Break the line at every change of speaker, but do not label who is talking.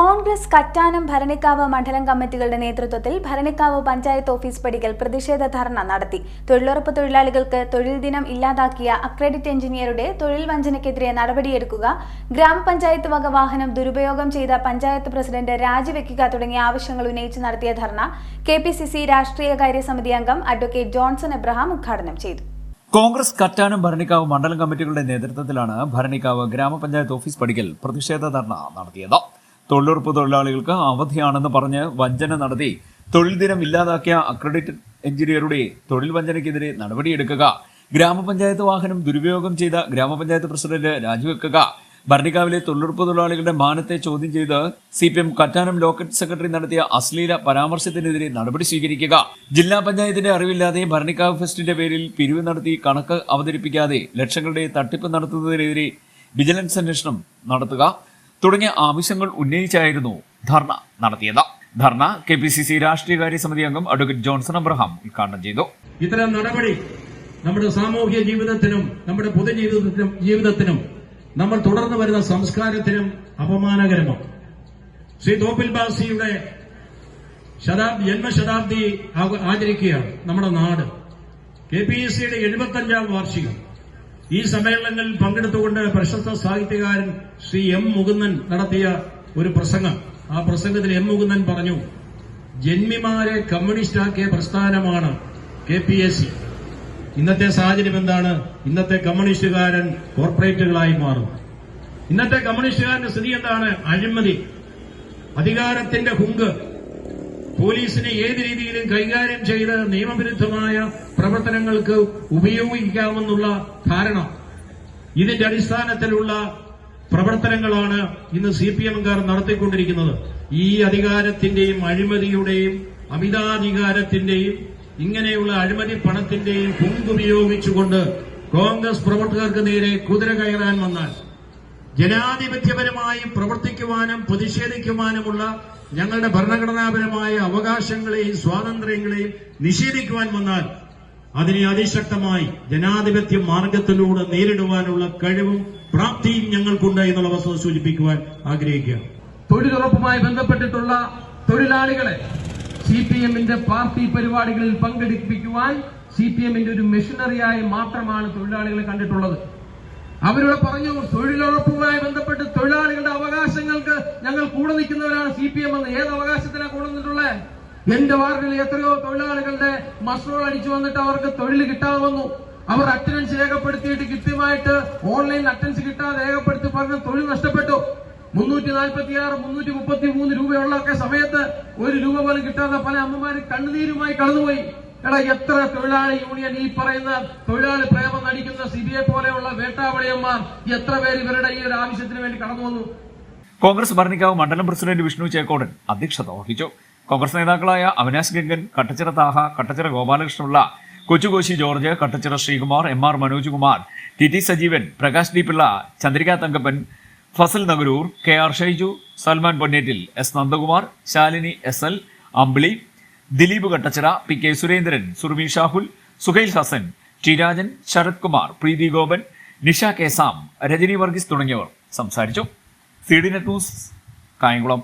കോൺഗ്രസ് കറ്റാനം ഭരണിക്കാവ് മണ്ഡലം കമ്മിറ്റികളുടെ നേതൃത്വത്തിൽ ഭരണിക്കാവ് പഞ്ചായത്ത് ഓഫീസ് പടിക്കൽ പ്രതിഷേധ ധർണ നടത്തി. തൊഴിലുറപ്പ് തൊഴിലാളികൾക്ക് തൊഴിൽ ദിനം ഇല്ലാതാക്കിയ അക്രഡിറ്റ് എഞ്ചിനീയറുടെ തൊഴിൽ വഞ്ചനയ്ക്കെതിരെ നടപടിയെടുക്കുക ഗ്രാമപഞ്ചായത്ത് വക വാഹനം ദുരുപയോഗം ചെയ്ത പഞ്ചായത്ത് പ്രസിഡന്റ് രാജിവെക്കുക തുടങ്ങിയ ആവശ്യങ്ങൾ ഉന്നയിച്ച് നടത്തിയ dharna K P C C രാഷ്ട്രീയകാര്യ സമിതി അംഗം അഡ്വക്കേറ്റ് ജോൺസൺ എബ്രഹാം ഉദ്ഘാടനം ചെയ്തു.
കോൺഗ്രസ് കറ്റാനും ഭരണിക്കാവ് മണ്ഡലം കമ്മിറ്റികളുടെ നേതൃത്വത്തിലാണ് ഭരണിക്കാവ് ഗ്രാമപഞ്ചായത്ത് ഓഫീസ് പടിക്കൽ പ്രതിഷേധ ധർണ നടത്തിയത്. തൊഴിലുറപ്പ് തൊഴിലാളികൾക്ക് അവധിയാണെന്ന് പറഞ്ഞ് വഞ്ചന നടത്തി തൊഴിൽ ദിനം ഇല്ലാതാക്കിയ അക്രഡിറ്റഡ് എഞ്ചിനീയറുടെ തൊഴിൽ വഞ്ചനയ്ക്കെതിരെ നടപടിയെടുക്കുക. ഗ്രാമപഞ്ചായത്ത് വാഹനം ദുരുപയോഗം ചെയ്ത ഗ്രാമപഞ്ചായത്ത് പ്രസിഡന്റ് രാജിവെക്കുക ഭരണിക്കാവിലെ തൊഴിലുറപ്പ് തൊഴിലാളികളുടെ മാനത്തെ ചോദ്യം ചെയ്ത് C P M Kattanam local secretary നടത്തിയ അശ്ലീല പരാമർശത്തിനെതിരെ നടപടി സ്വീകരിക്കുക. ജില്ലാ പഞ്ചായത്തിന്റെ അറിവില്ലാതെ ഭരണിക്കാവ് ഫെസ്റ്റിന്റെ പേരിൽ പിരിവ് നടത്തി കണക്ക് അവതരിപ്പിക്കാതെ ലക്ഷങ്ങളുടെ തട്ടിപ്പ് നടത്തുന്നതിനെതിരെ വിജിലൻസ് അന്വേഷണം നടത്തുക. തുടങ്ങിയ ആവശ്യങ്ങൾ ഉന്നയിച്ചായിരുന്നു ധർണ നടത്തിയത്. ധർണ കെ പി സി സി രാഷ്ട്രീയകാര്യ സമിതി അംഗം അഡ്വക്കേറ്റ് ജോൺസൺ അബ്രഹാം ഉദ്ഘാടനം ചെയ്തു.
ഇത്തരം നടപടി നമ്മുടെ സാമൂഹ്യ ജീവിതത്തിനും നമ്മുടെ പൊതുജീവിതത്തിനും ജീവിതത്തിനും നമ്മൾ തുടർന്നു വരുന്ന സംസ്കാരത്തിനും അപമാനകരമാണ്. ശ്രീ തോപ്പിൽ ബാസിയുടെ ശതാബ്ദി ജന്മശതാബ്ദി ആചരിക്കുകയാണ് നമ്മുടെ നാട്. കെ പി എസ് സിയുടെ എഴുപത്തഞ്ചാം വാർഷികം. ഈ സമ്മേളനങ്ങളിൽ പങ്കെടുത്തുകൊണ്ട് പ്രശസ്ത സാഹിത്യകാരൻ ശ്രീ എം മുകുന്ദൻ നടത്തിയ ഒരു പ്രസംഗം. ആ പ്രസംഗത്തിൽ എം മുകുന്ദൻ പറഞ്ഞു ജന്മിമാരെ കമ്മ്യൂണിസ്റ്റാക്കിയ പ്രസ്ഥാനമാണ് കെ പി എസ് സി. ഇന്നത്തെ സാഹചര്യം എന്താണ്? ഇന്നത്തെ കമ്മ്യൂണിസ്റ്റുകാരൻ കോർപ്പറേറ്റുകളായി മാറും. ഇന്നത്തെ കമ്മ്യൂണിസ്റ്റുകാരന്റെ സ്ഥിതി എന്താണ്? അഴിമതി. അധികാരത്തിന്റെ ഹുങ്ക്. പോലീസിനെ ഏത് രീതിയിലും കൈകാര്യം ചെയ്ത് നിയമവിരുദ്ധമായ പ്രവർത്തനങ്ങൾക്ക് ഉപയോഗിക്കാമെന്നുള്ള ധാരണ. ഇതിന്റെ അടിസ്ഥാനത്തിലുള്ള പ്രവർത്തനങ്ങളാണ് ഇന്ന് സി പി എംകാർ നടത്തിക്കൊണ്ടിരിക്കുന്നത്. ഈ അധികാരത്തിന്റെയും അഴിമതിയുടെയും അമിതാധികാരത്തിന്റെയും ഇങ്ങനെയുള്ള അഴിമതി പണത്തിന്റെയും കുങ്കുപയോഗിച്ചുകൊണ്ട് കോൺഗ്രസ് പ്രവർത്തകർക്ക് നേരെ കുതിര കയറാൻ വന്നാൽ ജനാധിപത്യപരമായി പ്രവർത്തിക്കുവാനും പ്രതിഷേധിക്കുവാനുമുള്ള ഞങ്ങളുടെ ഭരണഘടനാപരമായ അവകാശങ്ങളെയും സ്വാതന്ത്ര്യങ്ങളെയും നിഷേധിക്കുവാൻ വന്നാൽ അതിനെ അതിശക്തമായി ജനാധിപത്യ മാർഗത്തിലൂടെ നേരിടുവാനുള്ള കഴിവും പ്രാപ്തിയും ഞങ്ങൾക്കുണ്ട് എന്നുള്ള വസ്തുത സൂചിപ്പിക്കുവാൻ ആഗ്രഹിക്കുക.
തൊഴിലുറപ്പുമായി ബന്ധപ്പെട്ടിട്ടുള്ള തൊഴിലാളികളെ സി പി എമ്മിന്റെ പാർട്ടി പരിപാടികളിൽ പങ്കെടുപ്പിക്കുവാൻ സി പി എമ്മിന്റെ ഒരു മെഷീനറിയായി മാത്രമാണ് തൊഴിലാളികളെ കണ്ടിട്ടുള്ളത്. അവരോട് പറഞ്ഞു തൊഴിലുറപ്പുമായി ബന്ധപ്പെട്ട് തൊഴിലാളികളുടെ അവകാശങ്ങൾക്ക് ഞങ്ങൾ കൂടെ നിൽക്കുന്നവരാണ് സി പി എം എന്ന്. ഏത് അവകാശത്തിനാണ് കൂടെ നിന്നിട്ടുള്ളത് എന്റെ വാർഡിൽ എത്രയോ തൊഴിലാളികളുടെ മസ്റോൾ അടിച്ചു വന്നിട്ട് അവർക്ക് തൊഴിൽ കിട്ടാതെ വന്നു അവർ അറ്റൻഡൻസ് രേഖപ്പെടുത്തിയിട്ട് കൃത്യമായിട്ട് ഓൺലൈനിൽ അറ്റൻഡൻസ് കിട്ടാതെ രേഖപ്പെടുത്തി പറഞ്ഞ് തൊഴിൽ നഷ്ടപ്പെട്ടു. മുന്നൂറ്റി നാൽപ്പത്തി ആറ് മുന്നൂറ്റി മുപ്പത്തി മൂന്ന് രൂപയുള്ള ഒക്കെ സമയത്ത് ഒരു രൂപ പോലും കിട്ടാതെ പല അമ്മമാരും കണ്ണുനീരുമായി കടന്നുപോയി. എടാ എത്ര തൊഴിലാളി യൂണിയൻ ഈ പറയുന്ന തൊഴിലാളി പ്രേമം നടിക്കുന്ന സി ബി ഐ പോലെയുള്ള വേട്ടാവളിയന്മാർ എത്ര പേര് ഇവരുടെ ഈ ഒരു ആവശ്യത്തിന് വേണ്ടി കടന്നു വന്നു?
കോൺഗ്രസ് ഭരണിക്കാവ് മണ്ഡലം പ്രസിഡന്റ് വിഷ്ണു ചേക്കോടൻ അധ്യക്ഷത വഹിച്ചു. കോൺഗ്രസ് നേതാക്കളായ Avinash Gangan Kattachira Thaha Kattachira Gopalakrishnapillai Kochukoshi George Kattachira Sreekumar M R Manoj Kumar T T Sajeevan Prakash D Pillai Chandrika Thankappan Fazal Nagaroor K R Shaiju Salman Ponnettil S Nandakumar Shalini S L Ambili Dileep Kattachira P K Surendran Surmi Shahul Suhail Hasan T Rajan Sarath Kumar Preethi Gopan Nisha K Sam Rajani Varghese തുടങ്ങിയവർ സംസാരിച്ചു. C D net news Kayamkulam.